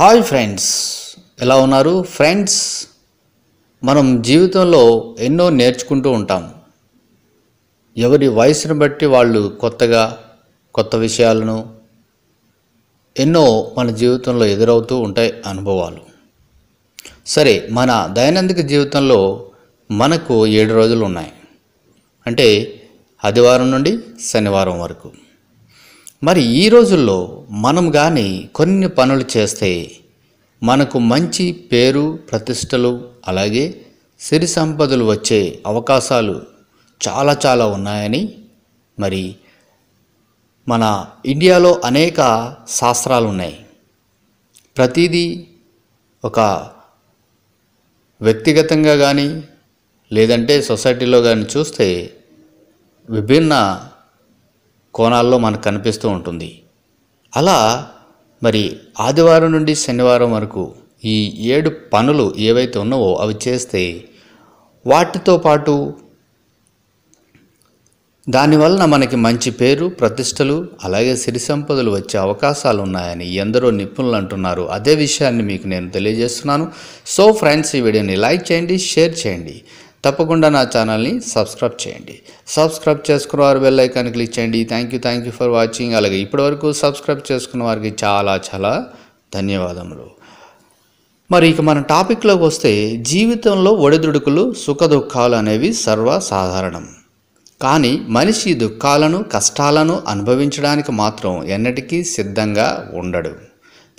Hi friends ఎలా ఉన్నారు? Friends మనం జీవితంలో ఎన్నో నేర్చుకుంటూ ఉంటాం. ఎవరి వయసును బట్టి వాళ్ళు కొత్తగా కొత్త విషయాలను ఎన్నో మన జీవితంలో ఎదురవుతూ ఉంటాయి అనుభవాలు. సరే మన దైనందిక జీవితంలో మనకు ఏడు రోజులు ఉన్నాయి. అంటే ఆదివారం నుండి శనివారం వరకు. మరి ఈ రోజుల్లో మనం కానీ కొన్ని పనులు చేస్తే మనకు మంచి పేరు ప్రతిష్టలు అలాగే సిరి సంపదలు వచ్చే అవకాశాలు చాలా చాలా ఉన్నాయని మరి మన ఇండియాలో అనేక శాస్త్రాలు ఉన్నాయి. ప్రతిదీ ఒక వ్యక్తిగతంగా కానీ లేదంటే సొసైటీలో కానీ చూస్తే విభిన్న కోణాల్లో మనకు కనిపిస్తూ ఉంటుంది. అలా మరి ఆదివారం నుండి శనివారం వరకు ఈ ఏడు పనులు ఏవైతే ఉన్నావో అవి చేస్తే వాటితో పాటు దానివలన మనకి మంచి పేరు ప్రతిష్టలు అలాగే సిరి సంపదలు వచ్చే అవకాశాలు ఉన్నాయని ఎందరో నిపుణులు అంటున్నారు. అదే విషయాన్ని మీకు నేను తెలియజేస్తున్నాను. సో ఫ్రెండ్స్ ఈ వీడియోని లైక్ చేయండి షేర్ చేయండి. తప్పకుండా నా ఛానల్ని సబ్స్క్రైబ్ చేయండి. సబ్స్క్రైబ్ చేసుకున్న వారు బెల్ ఐకాన్ క్లిక్ చేయండి. Thank you thank you for watching. అలాగే ఇప్పటివరకు సబ్స్క్రైబ్ చేసుకున్న వారికి చాలా చాలా ధన్యవాదములు. మరి ఇక మన టాపిక్లోకి వస్తే జీవితంలో ఒడిదుడుకులు సుఖ దుఃఖాలు అనేవి సర్వసాధారణం. కానీ మనిషి దుఃఖాలను కష్టాలను అనుభవించడానికి మాత్రం ఎన్నటికీ సిద్ధంగా ఉండడు.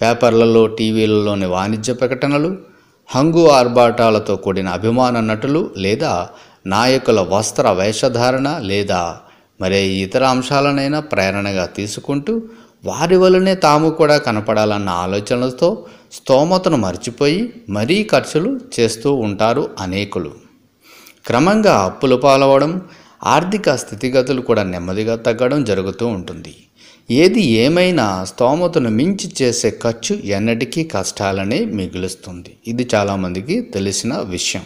పేపర్లలో టీవీలలోని వాణిజ్య ప్రకటనలు హంగు ఆర్భాటాలతో కూడిన అభిమాన నటులు లేదా నాయకుల వస్త్ర వేషధారణ లేదా మరే ఇతర అంశాలనైనా ప్రేరణగా తీసుకుంటూ వారి వలనే తాము కూడా కనపడాలన్న ఆలోచనలతో స్తోమతను మర్చిపోయి మరీ ఖర్చులు చేస్తూ ఉంటారు అనేకులు. క్రమంగా అప్పులు పాలవడం ఆర్థిక స్థితిగతులు కూడా నెమ్మదిగా తగ్గడం జరుగుతూ ఉంటుంది. ఏది ఏమైనా స్తోమతను మించి చేసే ఖర్చు ఎన్నటికీ కష్టాలనే మిగులుస్తుంది. ఇది చాలామందికి తెలిసిన విషయం.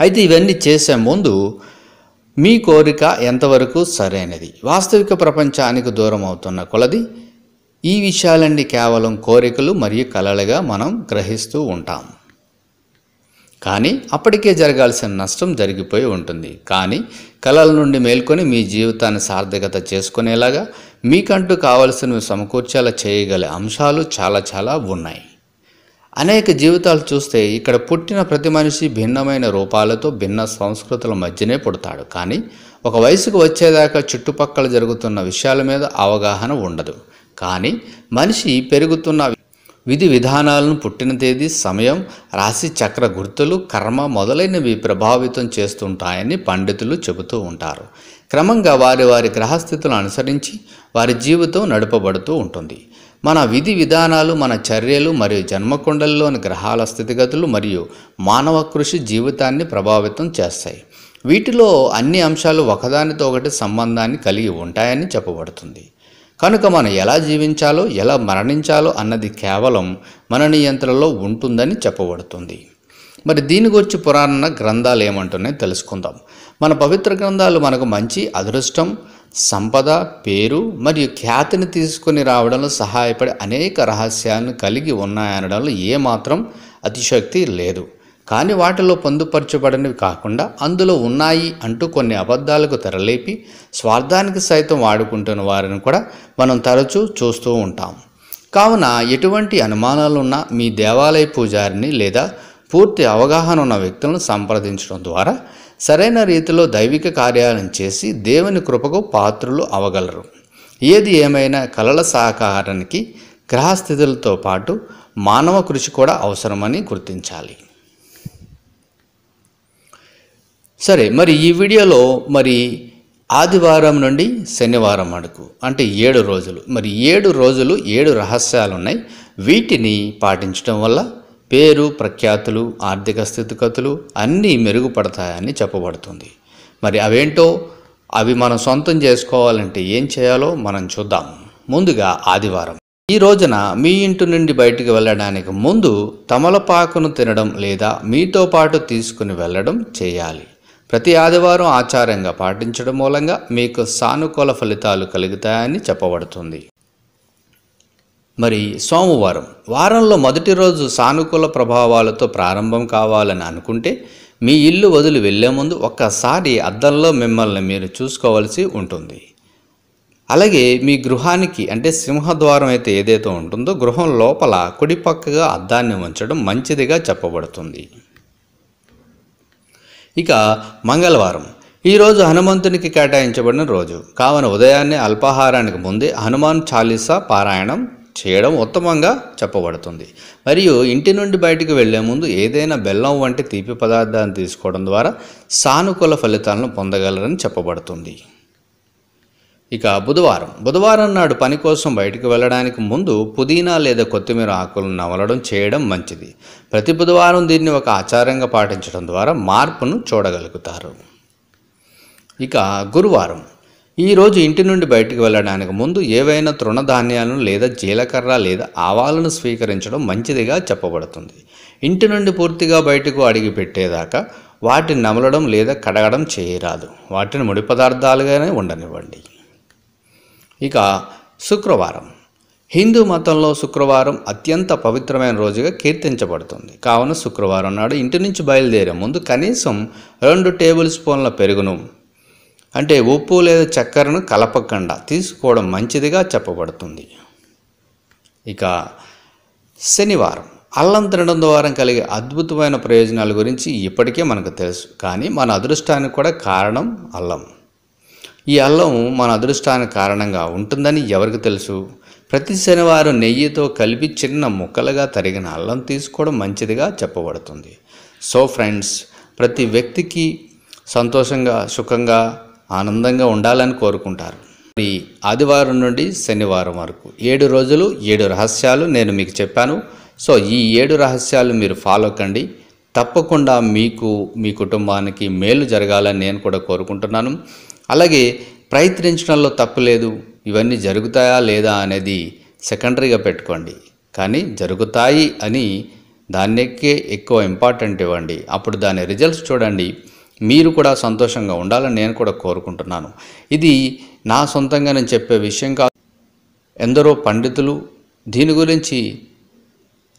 అయితే ఇవన్నీ చేసే ముందు మీ కోరిక ఎంతవరకు సరైనది? వాస్తవిక ప్రపంచానికి దూరం అవుతున్న కొలది ఈ విషయాలన్నీ కేవలం కోరికలు మరియు కలలుగా మనం గ్రహిస్తూ ఉంటాం. కానీ అప్పటికే జరగాల్సిన నష్టం జరిగిపోయి ఉంటుంది. కానీ కళల నుండి మేల్కొని మీ జీవితాన్ని సార్థకత చేసుకునేలాగా మీకంటూ కావలసినవి సమకూర్చేలా చేయగల అంశాలు చాలా చాలా ఉన్నాయి. అనేక జీవితాలు చూస్తే ఇక్కడ పుట్టిన ప్రతి మనిషి భిన్నమైన రూపాలతో భిన్న సంస్కృతుల మధ్యనే పుడతాడు. కానీ ఒక వయసుకు వచ్చేదాకా చుట్టుపక్కల జరుగుతున్న విషయాల మీద అవగాహన ఉండదు. కానీ మనిషి పెరుగుతున్న విధి విధానాలను పుట్టిన తేదీ సమయం రాశి చక్ర గుర్తులు కర్మ మొదలైనవి ప్రభావితం చేస్తుంటాయని పండితులు చెబుతూ ఉంటారు. క్రమంగా వారి వారి గ్రహస్థితులను అనుసరించి వారి జీవితం నడపబడుతూ ఉంటుంది. మన విధి విధానాలు మన చర్యలు మరియు జన్మకొండల్లోని గ్రహాల స్థితిగతులు మరియు మానవ కృషి జీవితాన్ని ప్రభావితం చేస్తాయి. వీటిలో అన్ని అంశాలు ఒకదానితో ఒకటి సంబంధాన్ని కలిగి ఉంటాయని చెప్పబడుతుంది. కనుక మనం ఎలా జీవించాలో ఎలా మరణించాలో అన్నది కేవలం మన నియంత్రణలో ఉంటుందని చెప్పబడుతుంది. మరి దీని గురించి పురాణ గ్రంథాలు ఏమంటున్నాయో తెలుసుకుందాం. మన పవిత్ర గ్రంథాలు మనకు మంచి అదృష్టం సంపద పేరు మరియు ఖ్యాతిని తీసుకుని రావడంలో సహాయపడే అనేక రహస్యాలను కలిగి ఉన్నాయనడంలో ఏమాత్రం అతిశక్తి లేదు. కానీ వాటిలో పొందుపరచబడినవి కాకుండా అందులో ఉన్నాయి అంటూ కొన్ని అబద్ధాలకు తెరలేపి స్వార్థానికి సైతం వాడుకుంటున్న వారిని కూడా మనం తరచూ చూస్తూ ఉంటాం. కావున ఎటువంటి అనుమానాలున్నా మీ దేవాలయ పూజారిని లేదా పూర్తి అవగాహన ఉన్న వ్యక్తులను సంప్రదించడం ద్వారా సరైన రీతిలో దైవిక కార్యాలను చేసి దేవుని కృపకు పాత్రులు అవగలరు. ఏది ఏమైనా కలల సహకారానికి గ్రహస్థితులతో పాటు మానవ కృషి కూడా అవసరమని గుర్తించాలి. సరే మరి ఈ వీడియోలో మరి ఆదివారం నుండి శనివారం వరకు అంటే ఏడు రోజులు మరి ఏడు రోజులు ఏడు రహస్యాలు ఉన్నాయి వీటిని పాటించడం వల్ల పేరు ప్రఖ్యాతులు ఆర్థిక స్థితిగతులు అన్నీ మెరుగుపడతాయని చెప్పబడుతుంది. మరి అవేంటో అవి మనం సొంతం చేసుకోవాలంటే ఏం చేయాలో మనం చూద్దాం. ముందుగా ఆదివారం. ఈ రోజున మీ ఇంటి నుండి బయటికి వెళ్ళడానికి ముందు తమలపాకును తినడం లేదా మీతో పాటు తీసుకుని వెళ్ళడం చేయాలి. ప్రతి ఆదివారం ఆచారంగా పాటించడం మూలంగా మీకు సానుకూల ఫలితాలు కలుగుతాయని చెప్పబడుతుంది. మరి సోమవారం వారంలో మొదటి రోజు సానుకూల ప్రభావాలతో ప్రారంభం కావాలని అనుకుంటే మీ ఇల్లు వదిలి వెళ్ళే ముందు ఒక్కసారి అద్దంలో మిమ్మల్ని మీరు చూసుకోవాల్సి ఉంటుంది. అలాగే మీ గృహానికి అంటే సింహద్వారం అయితే ఏదైతే ఉంటుందో గృహం లోపల కుడిపక్కగా అద్దాన్ని ఉంచడం మంచిదిగా చెప్పబడుతుంది. ఇక మంగళవారం. ఈరోజు హనుమంతునికి కేటాయించబడిన రోజు. కావున ఉదయాన్నే అల్పాహారానికి ముందే హనుమాన్ చాలీసా పారాయణం చేయడం ఉత్తమంగా చెప్పబడుతుంది. మరియు ఇంటి నుండి బయటకు వెళ్ళే ముందు ఏదైనా బెల్లం వంటి తీపి పదార్థాన్ని తీసుకోవడం ద్వారా సానుకూల ఫలితాలను పొందగలరని చెప్పబడుతుంది. ఇక బుధవారం. బుధవారం నాడు పని కోసం బయటికి వెళ్ళడానికి ముందు పుదీనా లేదా కొత్తిమీర ఆకులను నవలడం చేయడం మంచిది. ప్రతి బుధవారం దీన్ని ఒక ఆచారంగా పాటించడం ద్వారా మార్పును చూడగలుగుతారు. ఇక గురువారం. ఈరోజు ఇంటి నుండి బయటికి వెళ్ళడానికి ముందు ఏవైనా తృణధాన్యాలను లేదా జీలకర్ర లేదా ఆవాలను స్వీకరించడం మంచిదిగా చెప్పబడుతుంది. ఇంటి నుండి పూర్తిగా బయటకు అడిగి పెట్టేదాకా వాటిని నమలడం లేదా కడగడం చేయరాదు. వాటిని ముడి పదార్థాలుగానే ఉండనివ్వండి. ఇక శుక్రవారం. హిందూ మతంలో శుక్రవారం అత్యంత పవిత్రమైన రోజుగా కీర్తించబడుతుంది. కావున శుక్రవారం నాడు ఇంటి నుంచి బయలుదేరే ముందు కనీసం రెండు టేబుల్ స్పూన్ల పెరుగును అంటే ఉప్పు లేదా చక్కెరను కలపకుండా తీసుకోవడం మంచిదిగా చెప్పబడుతుంది. ఇక శనివారం. అల్లం తినడం ద్వారా కలిగే అద్భుతమైన ప్రయోజనాల గురించి ఇప్పటికే మనకు తెలుసు. కానీ మన అదృష్టానికి కూడా కారణం అల్లం. ఈ అల్లం మన అదృష్టానికి కారణంగా ఉంటుందని ఎవరికి తెలుసు? ప్రతి శనివారం నెయ్యితో కలిపి చిన్న ముక్కలుగా తరిగిన అల్లం తీసుకోవడం మంచిదిగా చెప్పబడుతుంది. సో ఫ్రెండ్స్ ప్రతి వ్యక్తికి సంతోషంగా సుఖంగా ఆనందంగా ఉండాలని కోరుకుంటారు. ఈ ఆదివారం నుండి శనివారం వరకు ఏడు రోజులు ఏడు రహస్యాలు నేను మీకు చెప్పాను. సో ఈ ఏడు రహస్యాలు మీరు ఫాలో కండి. తప్పకుండా మీకు మీ కుటుంబానికి మేలు జరగాలని నేను కూడా కోరుకుంటున్నాను. అలాగే ప్రయత్నించడంలో తప్పులేదు ఇవన్నీ జరుగుతాయా లేదా అనేది సెకండరీగా పెట్టుకోండి. కానీ జరుగుతాయి అని దానికే ఎక్కువ ఇంపార్టెంట్ ఇవ్వండి. అప్పుడు దాని రిజల్ట్స్ చూడండి. మీరు కూడా సంతోషంగా ఉండాలని నేను కూడా కోరుకుంటున్నాను. ఇది నా సొంతంగా నేను చెప్పే విషయం కాదు. ఎందరో పండితులు దీని గురించి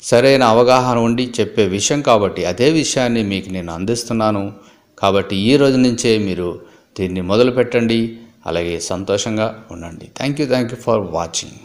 సరైన అవగాహన ఉండి చెప్పే విషయం కాబట్టి అదే విషయాన్ని మీకు నేను అందిస్తున్నాను. కాబట్టి ఈ రోజు నుంచే మీరు దీన్ని మొదలు పెట్టండి అలాగే సంతోషంగా ఉండండి. Thank you thank you for watching